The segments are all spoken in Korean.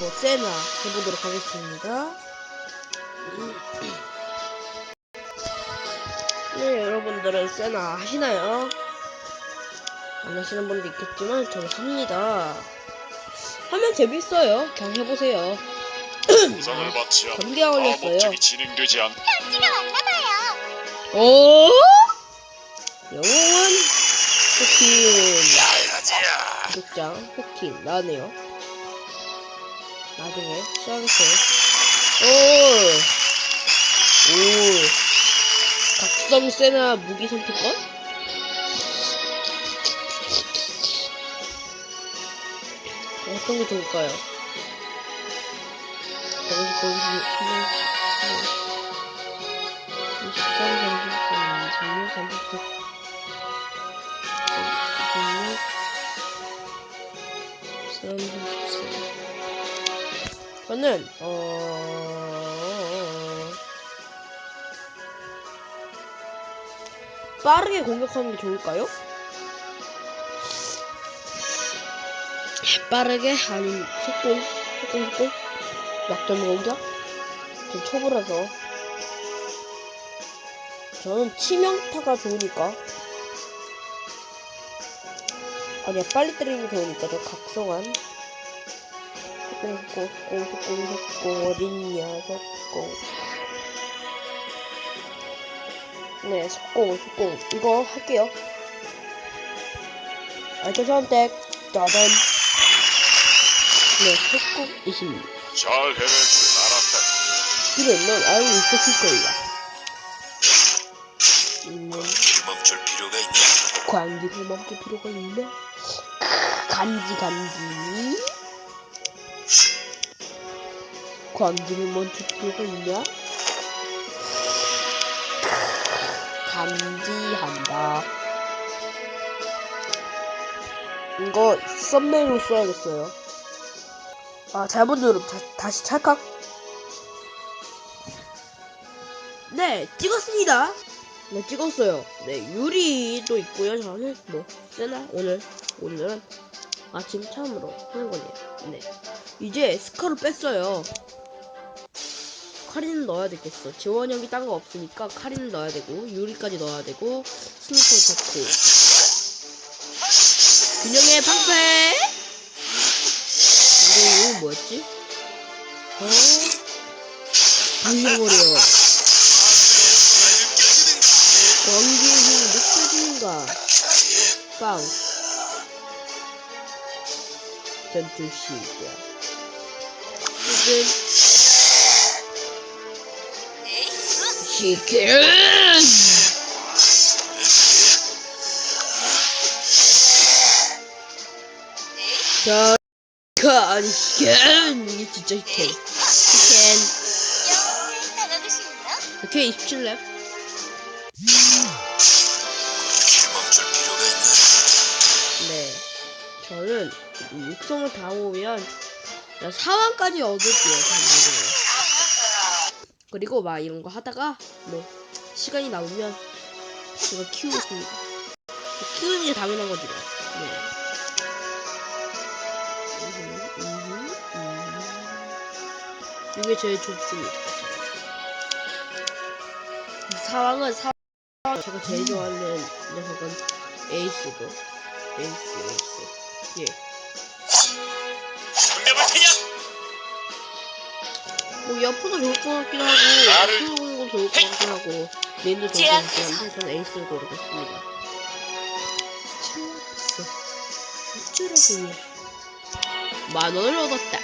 뭐 세나 해보도록 하겠습니다. 네, 여러분들은 세나 하시나요? 안 하시는 분도 있겠지만 저는 합니다. 하면 재밌어요. 그냥 해보세요. 받지 않 감기가 걸렸어요. 목적이 진행되지 않 편지가 왔나봐요. 오! 영웅은 호킨 구독장 호킨 나네요. 나중에 시작했어요. 오! 오! 각성 세나 무기 선택권? 어떤 게 좋을까요? 거기서 거기서 23, 34, 26, 36, 36, 34. 저는 어 빠르게 공격하는 게 좋을까요? 빠르게? 아니면 속공, 속공, 속공, 약점 공격. 좀 초보라서. 저는 치명타가 좋으니까. 아니야 빨리 때리는 게 좋으니까 저 각성한 속공 속공 어딨냐 속공 네 속공 속공 이거 할게요 알죠 선택 짜잔 네 속공 20 잘 해낼 줄 알았다. 그래 넌 알고 있었을 거야 음, 멈출 필요가 있냐? 관계를 멈출 필요가 있나? 간지 간지 멈출 필요가 있냐? 간지한다 이거 썸네일로 써야겠어요 아 잘못 누름 다, 다시 찰칵 네 찍었습니다 네, 찍었어요. 네, 유리도 있고요. 저는 뭐 쓰나 오늘 오늘은 아침 처음으로 하는 거네요. 네, 이제 스카를 뺐어요. 카리는 넣어야 되겠어. 지원형이 딴 거 없으니까 카리는 넣어야 되고 유리까지 넣어야 되고 스니퍼 좋고 균형의 방패. 이거 이거 뭐였지? 어? 달려버려. 번개의 힘이 느껴지는가? 빵. 전투 시작. 지금 시켄! 자, 칸, 시켄! 이게 진짜. 영웅을 나눠주시나요? 오케이, 27렙. 멈출 필요가 있냐? 네. 저는 육성을 다 모으면 4왕까지 얻을게요. 그리고 막 이런 거 하다가 뭐 시간이 남으면 제가 키우고 있습니다. 키우는 게 당연한 거죠. 네. 음흠, 음흠. 이게 제일 좋습니다. 사왕은 사 제가 제일 좋아하는 녀석은 에이스고 에이스 에이스 예 뭐 옆으로 좋을 것 같기도 하고 거 좋을 것 같기도 하고 메인도 좋을 것 같긴 한데 저는 에이스를 고르겠습니다. 좋았어 어쩌라고요 만 원을 얻었다.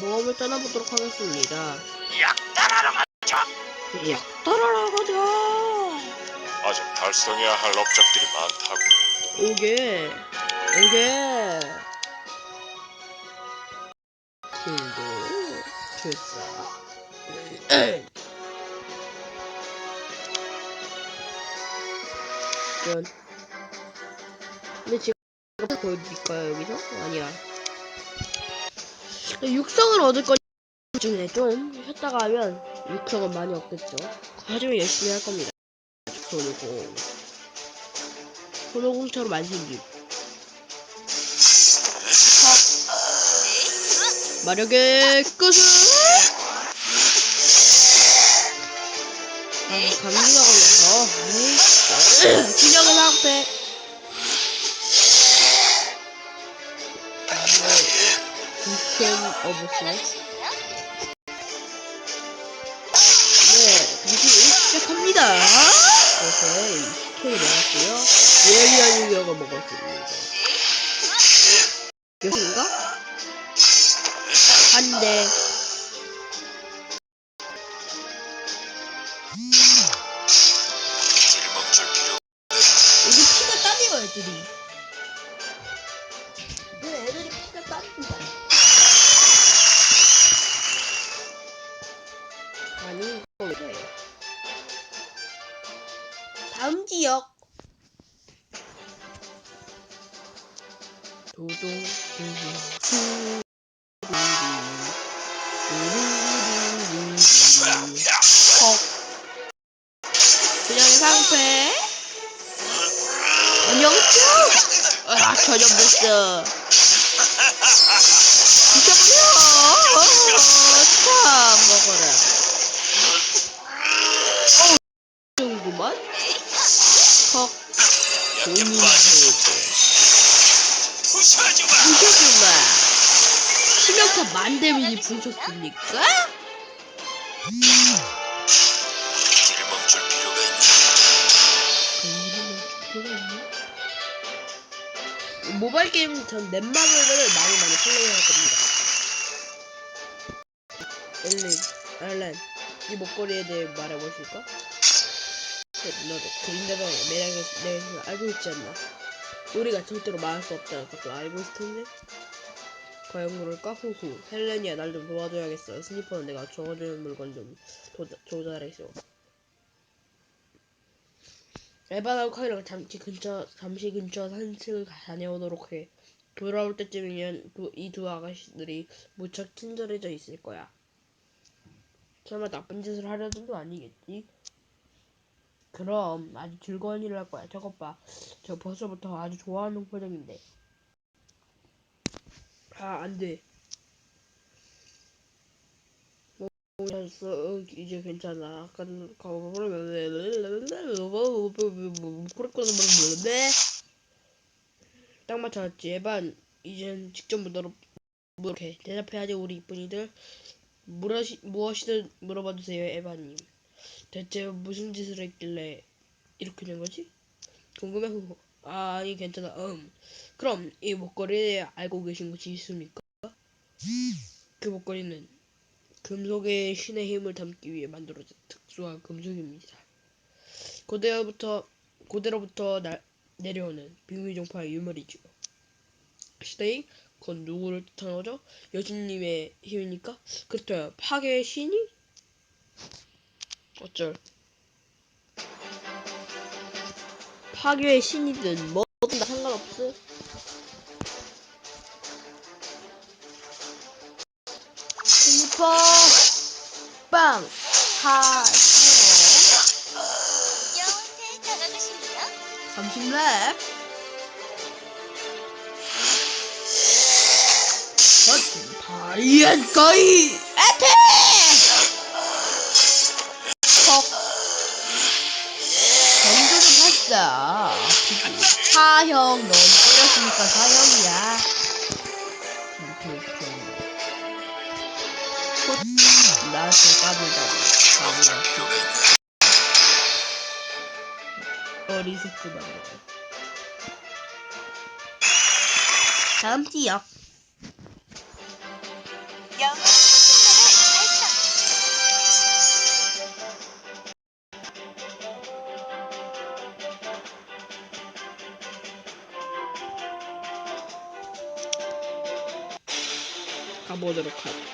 모험을 떠나보도록 하겠습니다. 약 따라러 가자. 약 따라라 가자! 아직 달성해야 할 업적들이 많다고. 오게! 오게 보여드릴까요 여기서? 아니야. 육성을 얻을 것 중에 좀 쉬었다가 하면 육성은 많이 얻겠죠. 하지만 열심히 할 겁니다. 손오공 손오공처럼 안 생김. 마력의 끝은? 아, 감기가 걸려서. 에이, 균형의 상태 어버스 나가주시나요? 네 다시 시작합니다. 그래서 이 스톤을 먹었고요. 예리한 유격을 먹었습니다. 여기인가? 한대 여기 피가 따내요 애들이 헉 그냥의 상패 안녕하세요. 아 전염됐어 만대민이 부셨습니까? 길 멈출 필요가 있나 모바일 게임 전 넷마블을 많이 많이 플레이할 겁니다. 엘린, 알렌, 이 목걸이에 대해 말해보실까? 네, 너도 개인적인 매력에 대해서 알고 있지 않나? 우리가 절대로 말할 수 없다는 것도 알고 있을 텐데? 과연 그럴까? 후후. 헬렌이야, 날 좀 도와줘야겠어. 스니퍼는 내가 적어주는 물건 좀 도, 조달해줘. 에바나고 카이랑 잠시 근처 잠시 근처 산책을 다녀오도록 해. 돌아올 때쯤이면 이 두 아가씨들이 무척 친절해져 있을 거야. 설마 나쁜 짓을 하려는 도 아니겠지? 그럼 아주 즐거운 일을 할 거야. 저것 봐. 저 벌써부터 아주 좋아하는 표정인데. 아, 안 돼. 이제 괜찮아. 아까 그랬거든. 딱 맞춰놨지. 에반, 이젠 직접 물어 물게 대답해야지 우리 이쁜이들. 무엇이 무엇이든 물어봐 주세요, 에반님. 대체 무슨 짓을 했길래 이렇게 된 거지? 궁금해. 아, 이 괜찮아. 음. 그럼 이 목걸이에 알고 계신 것이 있습니까? 그 목걸이는 금속의 신의 힘을 담기 위해 만들어진 특수한 금속입니다. 고대로부터 고대로부터 나, 내려오는 비밀 종파의 유물이죠. 시대인 그건 누구를 뜻하는 거죠? 여신님의 힘입니까? 그렇다면 파괴의 신이? 어쩔. 파괴의 신이든 뭐든 다 상관없어. 스니퍼! 빵? 30렙 헛 바리안 거이! 에테 사형 넌 때렸으니까 사형이야. 나한테 까불다니 바보야 필요가 있나 어리석구나. 다음 지역. 영웅 가보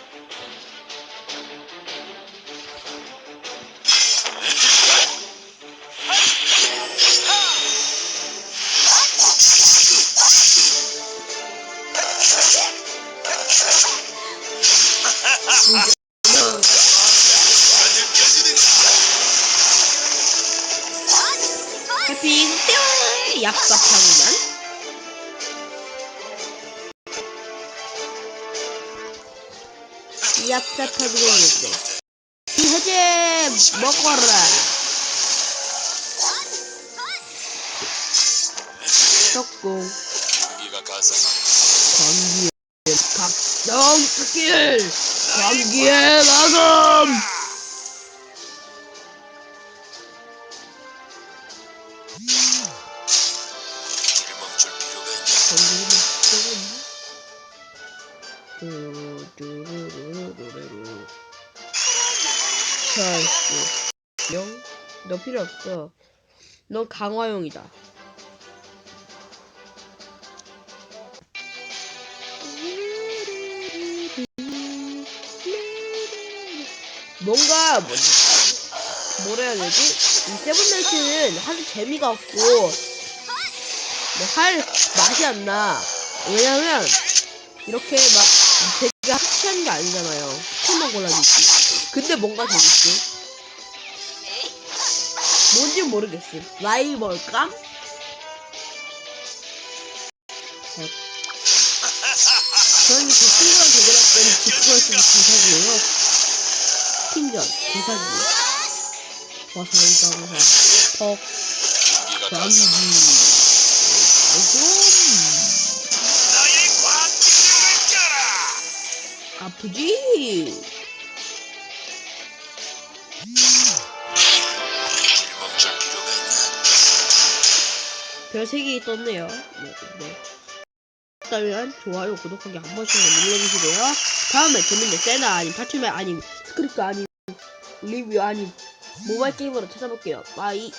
얍삽하게 생겼어. 해제 먹어라. 가상. 광기의 각성 스킬 광기의 마검? 광기의 찰스 영? 너 필요 없어 넌 강화용이다 뭔가 뭐, 뭐라 해야 되지? 이 세븐나이트는 하도 재미가 없고 뭐할 맛이 안 나. 왜냐면 이렇게 막 되게 합치하는 게 아니잖아요. 포만 골라주지. 근데 뭔가 재밌지. 뭔지 모르겠음. 라이벌감? 어. 저는 그 친구랑 대결했던 직구였으면 대사기예요. 팀전, 대사기. 와사이가 와사. 퍽, 광기를 느껴라. 아프지? 별 3개 떴네요. 네, 네. 그렇다면 좋아요, 구독하기 한 번씩만 눌러주시고요. 다음에 재밌는 세나 아님 파티맨 아님 스크립트 아님 리뷰 아님 모바일 게임으로 찾아볼게요. 빠이.